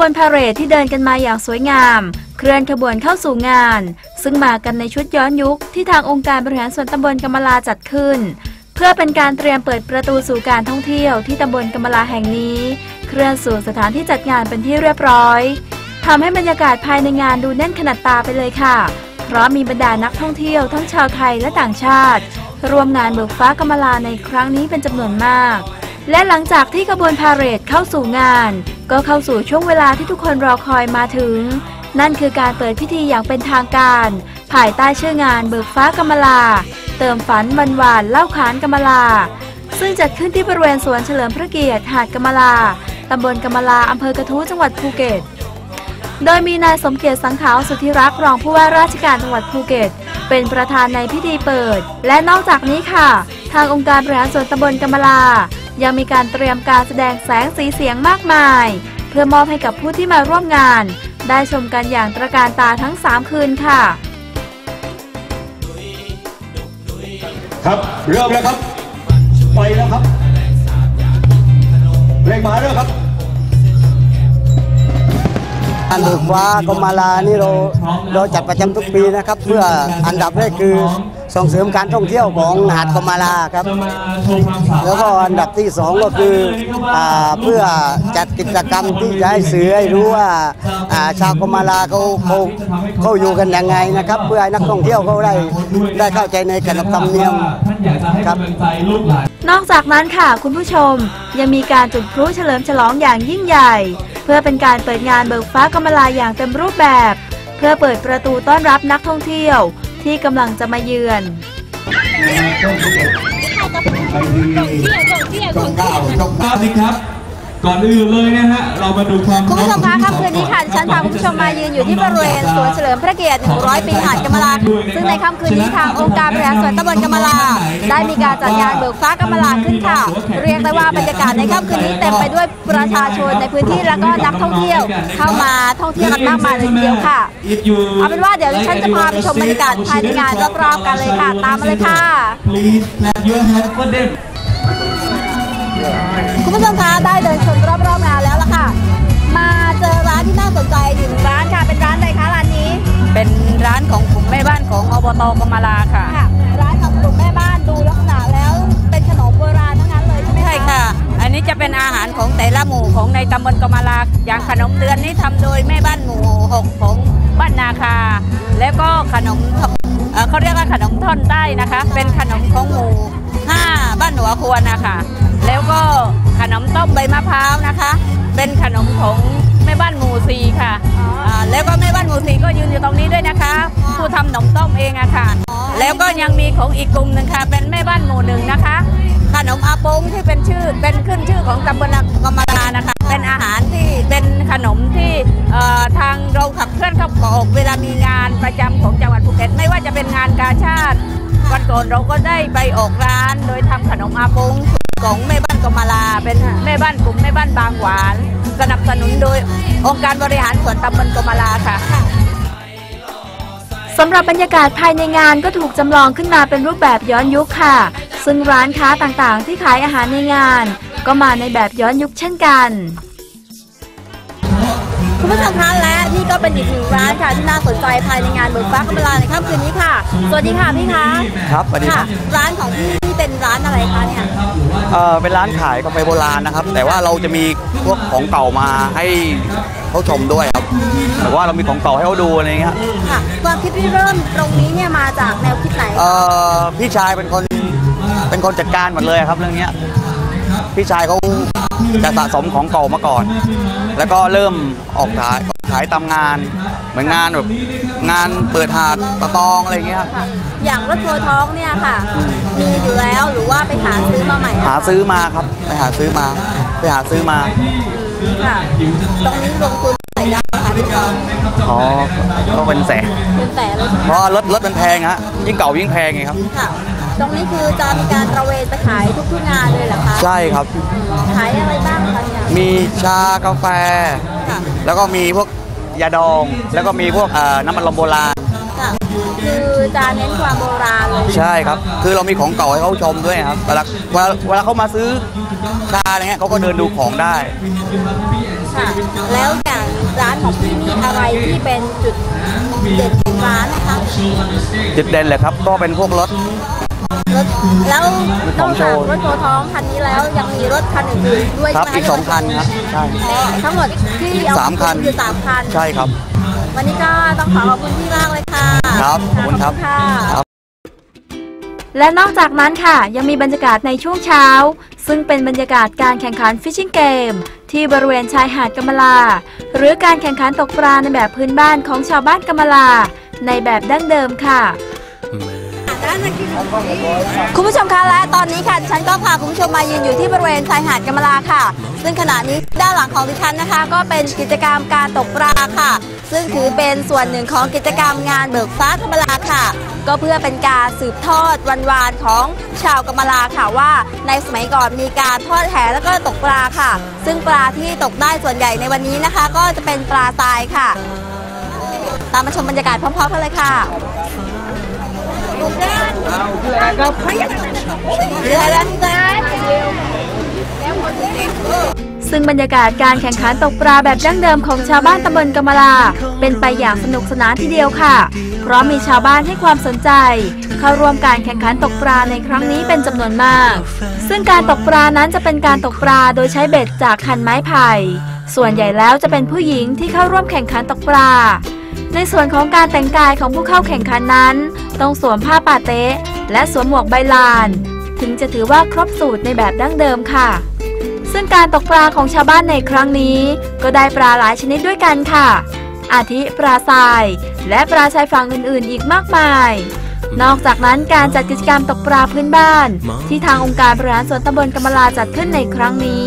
วนพาเหรดที่เดินกันมาอย่างสวยงาม เคลื่อนขบวนเข้าสู่งาน ซึ่งมากันในชุดย้อนยุคที่ทางองค์การบริหารส่วนตำบลกำมะลาจัดขึ้น เพื่อเป็นการเตรียมเปิดประตูสู่การท่องเที่ยวที่ตำบลกำมะลาแห่งนี้ เคลื่อนสู่สถานที่จัดงานเป็นที่เรียบร้อยทำให้บรรยากาศภายในงานดูแน่นขนาดตาไปเลยค่ะ เพราะมีบรรดานักท่องเที่ยวทั้งชาวไทยและต่างชาติ ร่วมงานเบิกฟ้ากำมะลาในครั้งนี้เป็นจำนวนมาก และหลังจากที่ขบวนพาเหรดเข้าสู่งาน ก็เข้าสู่ช่วงเวลาที่ทุกคนรอคอยมาถึง นั่นคือการเปิดพิธีอย่างเป็นทางการ ภายใต้ชื่องานเบิกฟ้ากำมลา เติมฝันวันวานเล่าขานกำมลา ซึ่งจัดขึ้นที่บริเวณสวนเฉลิมพระเกียรติหาดกำมลาตำบลกำมลาอำเภอกระทู้จังหวัดภูเก็ต โดยมีนายสมเกียรติสังขาวสุทธิรักษ์รองผู้ว่าราชการจังหวัดภูเก็ต เป็นประธานในพิธีเปิด และนอกจากนี้ค่ะ ทางองค์การบริหารส่วนตำบลกำมลา ยังมีการเตรียมการแสดงแสงสีเสียงมากมาย เพื่อมอบให้กับผู้ที่มาร่วมงาน ได้ชมกันอย่างตระการตาทั้ง 3 คืนค่ะ ครับเริ่มแล้วครับ ไปแล้วครับเพลงมาแล้วครับการเบิกฟ้ากรมมาลานี่เราเราจัดประจำทุกปีนะครับ เพื่ออันดับแรกคือ ส่งเสริมการท่องเที่ยวของหาดกรมมาลาครับ แล้วก็อันดับที่สองก็คืออ่าเพื่อจัดกิจกรรมที่จะให้สื่อให้รู้ว่าอ่าชาวกรมมาลาเขาเขาเขาอยู่กันยังไงนะครับ เพื่อให้นักท่องเที่ยวเขาได้ได้เข้าใจในขนบธรรมเนียมครับนอกจากนั้นค่ะคุณผู้ชมยังมีการจุดพลุเฉลิมฉลองอย่างยิ่งใหญ่ เพื่อเป็นการเปิดงานเบิกฟ้ากำมะลาอย่างเต็มรูปแบบ เพื่อเปิดประตูต้อนรับนักท่องเที่ยว ที่กำลังจะมาเยือนครับสิครับ ก่อนอื่นเลยนะฮะเรามาดูความคุณผู้ชมคะค่ำคืนนี้ค่ะดิฉันพาคุณผู้ชมมายืนอยู่ที่บริเวณสวนเฉลิมพระเกียรติ 100 ปีหาดกำมะลา ซึ่งในค่ำคืนนี้ทางองค์การบริหารส่วนตำบลกำมะลา ได้มีการจัดงานเบิกฟ้ากำมะลาขึ้นค่ะ เรียกได้ว่าบรรยากาศในค่ำคืนนี้เต็มไปด้วยประชาชนในพื้นที่แล้วก็นักท่องเที่ยว เข้ามาท่องเที่ยวกันมากมายเลยทีเดียวค่ะเอาเป็นว่าเดี๋ยวดิฉันจะพาไปชมบรรยากาศภายในงานรอบๆกันเลยค่ะ ตามมาเลยค่ะ คุณผู้ชมคะได้เดินชมรอบๆงานแล้วล่ะค่ะ มาเจอร้านที่น่าสนใจหนึ่งร้านค่ะ เป็นร้านอะไรคะร้านนี้ เป็นร้านของกลุ่มแม่บ้านของอบตกำมาลาค่ะ ค่ะ ร้านของกลุ่มแม่บ้านดูลักษณะแล้วเป็นขนมโบราณทั้งนั้นเลยใช่ไหมคะใช่ค่ะ อันนี้จะเป็นอาหารของแต่ละหมู่ของในตำบลกำมาลา อย่างขนมเตือนนี่ทำโดยแม่บ้านหมู่หกของบ้านนาคา แล้วก็ขนมเอ่อเขาเรียกว่าขนมท่อนใต้นะคะ เป็นขนมของหมู่ห้าบ้านหัวควรนะคะ แล้วก็ขนมต้มใบมะพร้าวนะคะ เป็นขนมของแม่บ้านหมู่สี่ค่ะาแล้วก็แม่บ้านหมู่สี่ก็ยืนอยู่ตรงนี้ด้วยนะคะ ผู้ทำขนมต้มเองอะค่ะ แล้วก็ยังมีของอีกกลุ่มหนึ่งค่ะ เป็นแม่บ้านหมู่หนึ่งนะคะ ขนมอาปงที่เป็นชื่อเป็นขึ้นชื่อของตำบลกำมะลานะคะ เป็นอาหารที่เป็นขนมที่เอ่อทางเราขับเคลื่อนเข้าออกเวลามีงานประจำของจังหวัดภูเก็ตไม่ว่าจะเป็นงานกาชาติ วันก่อนเราก็ได้ไปออกร้าน โดยทำขนมอาปง ของแม่บ้านกำมะลา เป็นแม่บ้านกลุ่มแม่บ้านบางหวาน สนับสนุนโดยองค์การบริหารส่วนตำบลกำมะลาค่ะสำหรับบรรยากาศภายในงานก็ถูกจำลองขึ้นมาเป็นรูปแบบย้อนยุคค่ะ ซึ่งร้านค้าต่างๆ ที่ขายอาหารในงาน ก็มาในแบบย้อนยุคเช่นกันคุณผู้ชมคะและนี่ก็เป็นอีกหนึ่งร้านค่ะที่น่าสนใจภายในงานเบิกฟ้ากำมะลาในค่ำคืนนี้ค่ะ สวัสดีค่ะพี่คะครับสวัสดีครับร้านของพี่นี่ เป็นร้านอะไรคะเนี่ยเอ่อเป็นร้านขายกาแฟโบราณนะครับ แต่ว่าเราจะมีพวกของเก่ามาให้เขาชมด้วยครับแต่ว่าเรามีของเก่าให้เขาดูอะไรอย่างเงี้ยค่ะความคิดที่เริ่มตรงนี้เนี่ยมาจากแนวคิดไหนเอ่อพี่ชายเป็นคนเป็นคนจัดการหมดเลยครับเรื่องเนี้ยพี่ชายเขาจะสะสมของเก่ามาก่อน แล้วก็เริ่มออกขายออกขายตามงาน เหมือนงานแบบงานเปิดหาดปะตองอะไรอย่างเงี้ยครับค่ะ อย่างรถทัวร์ท้องเนี่ยค่ะ มีอยู่แล้วหรือว่าไปหาซื้อมาใหม่หาซื้อมาครับ ไปหาซื้อมา ไปหาซื้อมาค่ะตรงนี้ลงทุนใส่ได้ค่ะพี่น้องอ๋อก็เป็นแสนเป็นแต่เลยเพราะว่ารถรถมันแพงฮะยิ่งเก่ายิ่งแพงไงครับค่ะตรงนี้คือจะมีการตระเวนไปขายทุกๆงานเลยเหรอคะใช่ครับขายอะไรบ้างคะเนี่ยมีชากาแฟค่ะแล้วก็มีพวกยาดอง แล้วก็มีพวกเอ่อน้ำมันลมโบราณ ค่ะคือจะเน้นความโบราณเลยใช่ครับ คือเรามีของเก่าให้เขาชมด้วยครับเวลาเวลาเวลาเขามาซื้อชาอะไรเงี้ยเขาก็เดินดูของได้ ค่ะ แล้วอย่างร้านของพี่นี่อะไรที่เป็นจุดเด่นของร้านนะคะจุดเด่นเลยครับ ก็เป็นพวกรถรถแล้วนขออกงโชจากว์รถโชว์ท้องคันนี้แล้วยังมีรถคันอื่นๆด้วยครับ ใช่ไหมอีกสองคันครับ ใช่ อ๋อทั้งหมดที่เอาสามคัน คือสามคัน ใช่ครับ วันนี้ก็ต้องขอขอบคุณพี่มากเลยค่ะครับขอบคุณครับค่ะครับ และนอกจากนั้นค่ะ ยังมีบรรยากาศในช่วงเช้า ซึ่งเป็นบรรยากาศการแข่งขันฟิชชิงเกม ที่บริเวณชายหาดกำมะลา หรือการแข่งขันตกปลาในแบบพื้นบ้านของชาวบ้านกำมะลา ในแบบดั้งเดิมค่ะ คุณผู้ชมคะและตอนนี้ค่ะฉันก็พาคุณผู้ชมมายืนอยู่ที่บริเวณชายหาดกำมะลาค่ะ ซึ่งขณะนี้ด้านหลังของดิฉันนะคะ ก็เป็นกิจกรรมการตกปลาค่ะ ซึ่งถือเป็นส่วนหนึ่งของกิจกรรมงานเบิกฟ้ากำมะลาค่ะ ก็เพื่อเป็นการสืบทอดวันวานของชาวกำมะลาค่ะว่า ในสมัยก่อนมีการทอดแหแล้วก็ตกปลาค่ะ ซึ่งปลาที่ตกได้ส่วนใหญ่ในวันนี้นะคะ ก็จะเป็นปลาทรายค่ะ ตามมาชมบรรยากาศพร้อมๆกันเลยค่ะ ซึ่งบรรยากาศการแข่งขันตกปลาแบบดั้งเดิมของชาวบ้านตำบลกำมะลา เป็นไปอย่างสนุกสนานทีเดียวค่ะ เพราะมีชาวบ้านให้ความสนใจ เข้าร่วมการแข่งขันตกปลาในครั้งนี้เป็นจำนวนมาก ซึ่งการตกปลานั้นจะเป็นการตกปลาโดยใช้เบ็ดจากคันไม้ไผ่ ส่วนใหญ่แล้วจะเป็นผู้หญิงที่เข้าร่วมแข่งขันตกปลา ในส่วนของการแต่งกายของผู้เข้าแข่งขันนั้น ต้องสวมผ้าปาเต๊ะและสวมหมวกใบลาน ถึงจะถือว่าครบสูตรในแบบดั้งเดิมค่ะ ซึ่งการตกปลาของชาวบ้านในครั้งนี้ ก็ได้ปลาหลายชนิดด้วยกันค่ะ อาทิปลาทราย และปลาชายฝั่งอื่นๆ อีกมากมาย นอกจากนั้นการจัดกิจกรรมตกปลาพื้นบ้าน ที่ทางองค์การบริหารส่วนตำบลกำมะลาจัดขึ้นในครั้งนี้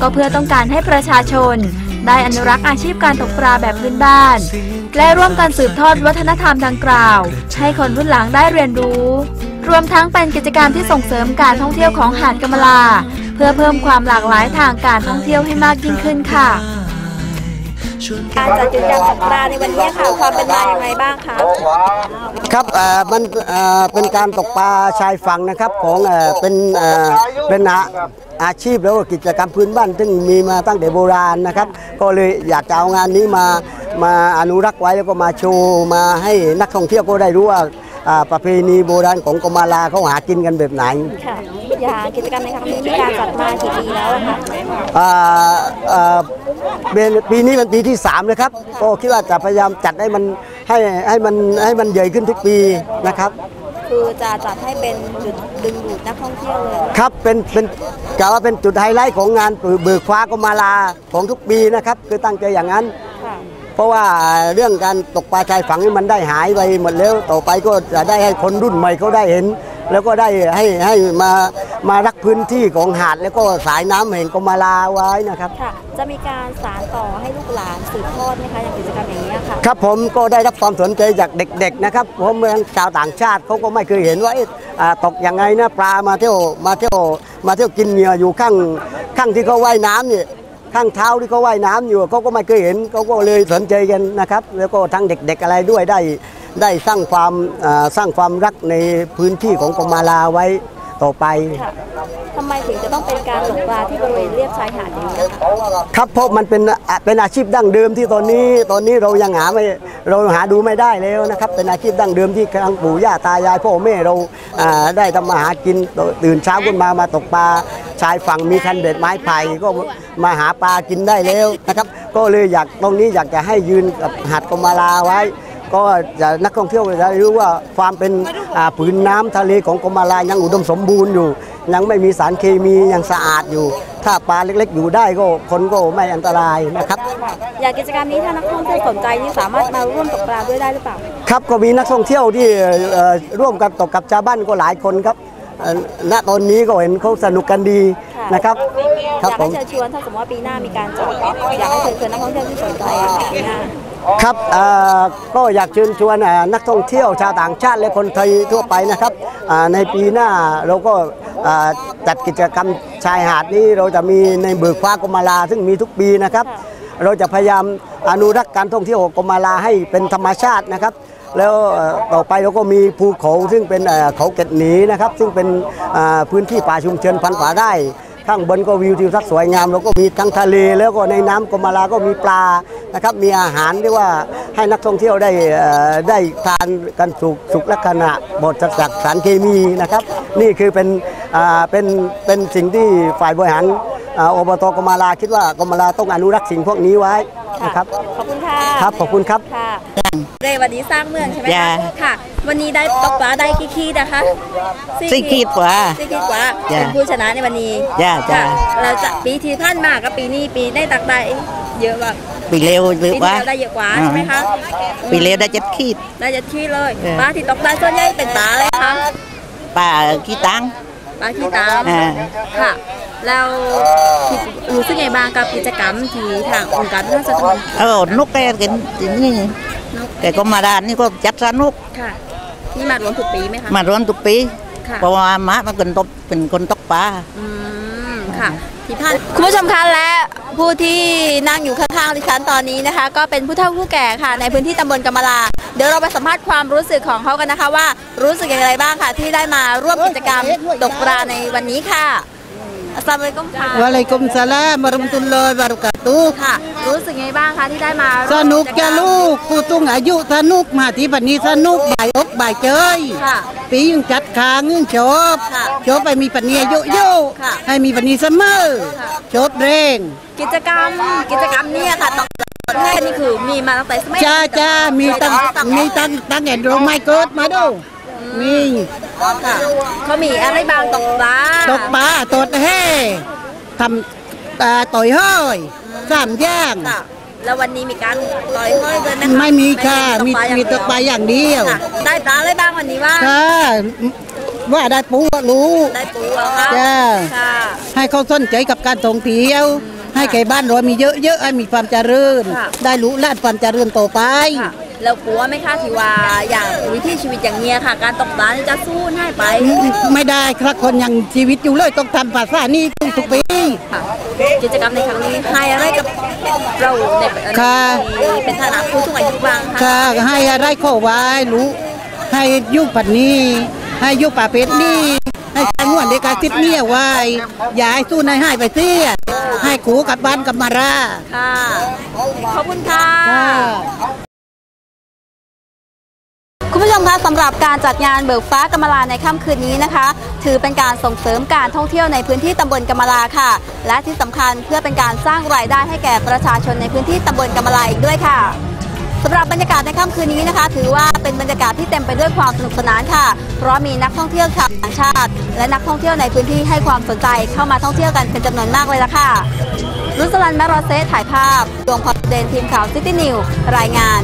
ก็เพื่อต้องการให้ประชาชน ได้อนุรักษ์อาชีพการตกปลาแบบพื้นบ้าน และร่วมกันสืบทอดวัฒนธรรมดังกล่าว ให้คนรุ่นหลังได้เรียนรู้ รวมทั้งเป็นกิจกรรมที่ส่งเสริมการท่องเที่ยวของหาดกำมะลา เพื่อเพิ่มความหลากหลายทางการท่องเที่ยวให้มากยิ่งขึ้นค่ะ การจัดกิจกรรมตกปลาในวันนี้ค่ะความเป็นมาอย่างไรบ้างคะครับเอ่อมันเอ่อเป็นการตกปลาชายฝั่งนะครับของเอ่อเป็นเอ่อเป็นอาอาชีพแล้วก็กิจกรรมพื้นบ้าน ซึ่งมีมาตั้งแต่โบราณนะครับ ก็เลยอยากจะเอางานนี้มามาอนุรักษ์ไว้แล้วก็มาโชว์มาให้นักท่องเที่ยวก็ได้รู้ว่าอ่าประเพณีโบราณของกมาลาเขาหากินกันแบบไหนค่ะอย่างกิจกรรมในครั้งนี้มีการจัดมากี่ปีแล้วอะคะอ่าอ่า เป็นปีนี้เป็นปีที่3เลยครับก็คิดว่าจะพยายามจัดให้มันให้ให้มันให้มันใหญ่ขึ้นทุกปีนะครับ คือจะจัดให้เป็นจุดดึงดูดนักท่องเที่ยวเลยครับเป็นเป็นกล่าวว่าเป็นจุดไฮไลท์ของงานเบิกฟ้ากมาลาของทุกปีนะครับ คือตั้งใจอย่างนั้นค่ะเพราะว่าเรื่องการตกปลาชายฝั่งนี่มันได้หายไปหมดแล้ว ต่อไปก็จะได้ให้คนรุ่นใหม่เขาได้เห็น แล้วก็ได้ให้ให้มา มารักพื้นที่ของหาดแล้วก็สายน้ำแห่งกมาลาไว้นะครับค่ะจะมีการสานต่อให้ลูกหลานสืบทอดไหมคะอย่างกิจกรรมอย่างนี้ยค่ะครับผมก็ได้รับความสนใจจากเด็ก ๆ นะครับผมเมืองชาวต่างชาติเขาก็ไม่เคยเห็นว่าเอ๊ะอ่าตกยังไงนะปลามาเที่ยวมาเที่ยวมาเที่ยวกินเหยื่ออยู่ข้างข้างที่เขาว่ายน้ำเนี่ยข้างเท้าที่เขาว่ายน้ำอยู่เขาก็ไม่เคยเห็นเขาก็เลยสนใจกันนะครับ แล้วก็ทั้งเด็ก ๆ อะไรด้วยได้ได้สร้างความอ่าสร้างความรักในพื้นที่ของกมาลาไว้ ต่อไปค่ะทำไมถึงจะต้องเป็นการตกปลาที่บริเวณเรียบชายหาดอย่างนี้ยค่ะครับเพราะมันเป็นอะเป็นอาชีพดั้งเดิมที่ตอนนี้ตอนนี้เรายังหาไม่เราหาดูไม่ได้แล้วนะครับ เป็นอาชีพดั้งเดิมที่ทางปู่ย่าตายายพ่อแม่เราอ่าได้ทำมาหากินตื่นเช้าขึ้นมามาตกปลาชายฝั่งมีคันเบ็ดไม้ไผ่ก็มาหาปลากินได้แล้วนะครับ ก็เลยอยากตรงนี้อยากจะให้ยืนกับหาดกมาลาไว้ ก็จะนักท่องเที่ยวจะได้รู้ว่าความเป็นอ่าผืนน้ำทะเลของกมาลายังอุดมสมบูรณ์อยู่ ยังไม่มีสารเคมียังสะอาดอยู่ ถ้าปลาเล็กๆ อยู่ได้ก็คนก็ไม่อันตรายนะครับ อย่างกิจกรรมนี้ถ้านักท่องเที่ยวสนใจนี่สามารถมาร่วมตกปลาด้วยได้หรือเปล่า ครับก็มีนักท่องเที่ยวที่เอ่อร่วมกันตกกับชาวบ้านก็หลายคนครับเอ่อณตอนนี้ก็เห็นเขาสนุกกันดีค่ะนะครับอครับยากผให้มเชิญชวนถ้าสมมติว่าปีหน้ามีการจัดอยากให้เชิญชวนนักท่องเที่ยวที่สนใจอะค่ะปีหน้า ครับก็อยากเชิญชวนนักท่องเที่ยวชาวต่างชาติและคนไทยทั่วไปนะครับในปีหน้าเราก็จัดกิจกรรมชายหาดนี้เราจะมีในเบิกฟ้ากมาลา ซึ่งมีทุกปีนะครับ เราจะพยายามอนุรักษ์การท่องเที่ยวของกมาลาให้เป็นธรรมชาตินะครับแล้วต่อไปเราก็มีภูเขาซึ่งเป็นเขาเกตหนีนะครับ ซึ่งเป็นพื้นที่ป่าชุมชนพันป่าได้ ข้างบนก็วิวทิวทัศน์สวยงามแล้วก็มีทั้งทะเลแล้วก็ในน้ำกมาลาก็มีปลานะครับมีอาหารที่ว่าให้นักท่องเที่ยวได้ได้ทานกันสุกสุกลักษณะบดจากสารเคมีนะครับ นี่คือเป็นเป็นเป็นสิ่งที่ฝ่ายบริหารอบตกมาลาคิดว่ากมาลาต้องอนุรักษ์สิ่งพวกนี้ไว้นะครับขอบ คุณค่ะครับขอบคุณครับค่ะเรวันนี้สร้างเมืองใช่ไหมจ้ะคะค่ะ วันนี้ได้ตกปลาได้กี่ขีดนะคะสี่ขีดกว่าสี่ขีดกว่าจ้ะเป็นผู้ชนะในวันนี้จ้ะจ้ะเราจะปีที่ผ่านมากับปีนี้ปีได้ตักได้เยอะกว่าปีเร็วหรือปีที่ว่าแล้วได้เยอะกว่าใช่ไหมคะปีเร็วได้เจ็ดขีดได้เจ็ดขีดเลยจ้ะปลาที่ตกได้ส่วนใหญ่เป็นปลาอะไรคะป่าขี้ตังปลาขี้ตามอ่าค่ะ แล้วคิดรู้สึกไงบ้างกับกิจกรรมที่ทางองค์การพัฒนาสังคมเออนกแกกันนี่แต่ก็มาดานนี่ก็จัดสนุกค่ะนี่มารวมทุกปีไหมคะมาร้อนทุกปีค่ะเพราะว่ามามันเป็นตบเป็นคนตกปลาอืมค่ะที่ท่านคุณผู้ชมคะและผู้ที่นั่งอยู่ข้างๆดิฉันตอนนี้นะคะ ก็เป็นผู้เฒ่าผู้แก่ค่ะ ในพื้นที่ตำบลกำมะลา เดี๋ยวเราไปสัมภาษณ์ความรู้สึกของเขากันนะคะ ว่ารู้สึกอย่างไรบ้างค่ะ ที่ได้มาร่วมกิจกรรมตกปลาในวันนี้ค่ะ อัสสลามุอะลัยกุมค่ะ Waalaikumsalam warahmatullahi wabarakatuh. ค่ะ รู้สึกไงบ้างคะที่ได้มาร่สวมนุกจรจะรม ลูกผู้สูงอายุสนุกมาที่บันนี้สนุกบ่ายอกบ่ายเจยค่ะปียังจัดคางึ่งชบค่ะชบไปมีปันนี้อายุโยค่ะ ให้มีปันนี้เสมอค่ะชบเร่งกิจกรรม กิจกรรมเนี้ค่ะตอกประเทศนี่คือมีมาตั้งแต่สมัยจ้าจ้ามีตั้งมีตั้งตั้งแต่โรงไม้เกิดมาดู มีค่ะเขามีอะไรบ้างตกปลาตกปลาตดแห่ทำอ่าต่อยห้อยสามอย่างค่ะแล้ววันนี้มีการต่อยห้อยด้วยไหมคะไม่มีค่ะมีมีตกปลาอย่างเดียวค่ะได้ปลาอะไรบ้างวันนี้ว่าค่ะว่าได้ปูก็รู้ได้ปูเหรอคะจ้าค่ะให้เขาสนใจกับการท่องเที่ยว ให้แก่บ้านเรามีเยอะๆให้มีความเจริญค่ะได้รู้ลาดความเจริญต่อไปค่ะ แล้วกลัวไหมคะที่ว่าอย่างวิถีชีวิตอย่างเนี้ยค่ะ การตกปลานี่จะสู้ให้ไป ไม่ได้ครับคนยังชีวิตอยู่เลยต้องทำภาษานี่ทุกๆปีค่ะกิจกรรมในครั้งนี้ให้อะไรกับเราในค่ะในเป็นฐานะผู้สูงอายุบ้างคะค่ะ ให้อะไรเข้าไว้รู้ให้ยุคปัจนี้ ให้ยุคป่าเป็ดนี่ให้ใช้งวดในการติดเนี่ยไว้อย่าให้สู้ในให้ไปเสียให้ขูกับบ้านกับมาราค่ะขอบคุณค่ะ คุณผู้ชมคะสำหรับการจัดงานเบิกฟ้ากำมะลาในค่ำคืนนี้นะคะ ถือเป็นการส่งเสริมการท่องเที่ยวในพื้นที่ตำบลกำมะลาค่ะ และที่สำคัญเพื่อเป็นการสร้างรายได้ให้แก่ประชาชนในพื้นที่ตำบลกำมะลาอีกด้วยค่ะสำหรับบรรยากาศในค่ำคืนนี้นะคะ ถือว่าเป็นบรรยากาศที่เต็มไปด้วยความสนุกสนานค่ะ เพราะมีนักท่องเที่ยวชาวต่างชาติ และนักท่องเที่ยวในพื้นที่ให้ความสนใจเข้ามาท่องเที่ยวกันเป็นจำนวนมากเลยละค่ะรุสลันแมรอเซถ่ายภาพดวงพอดเดนทีมข่าวซิตี้นิวรายงาน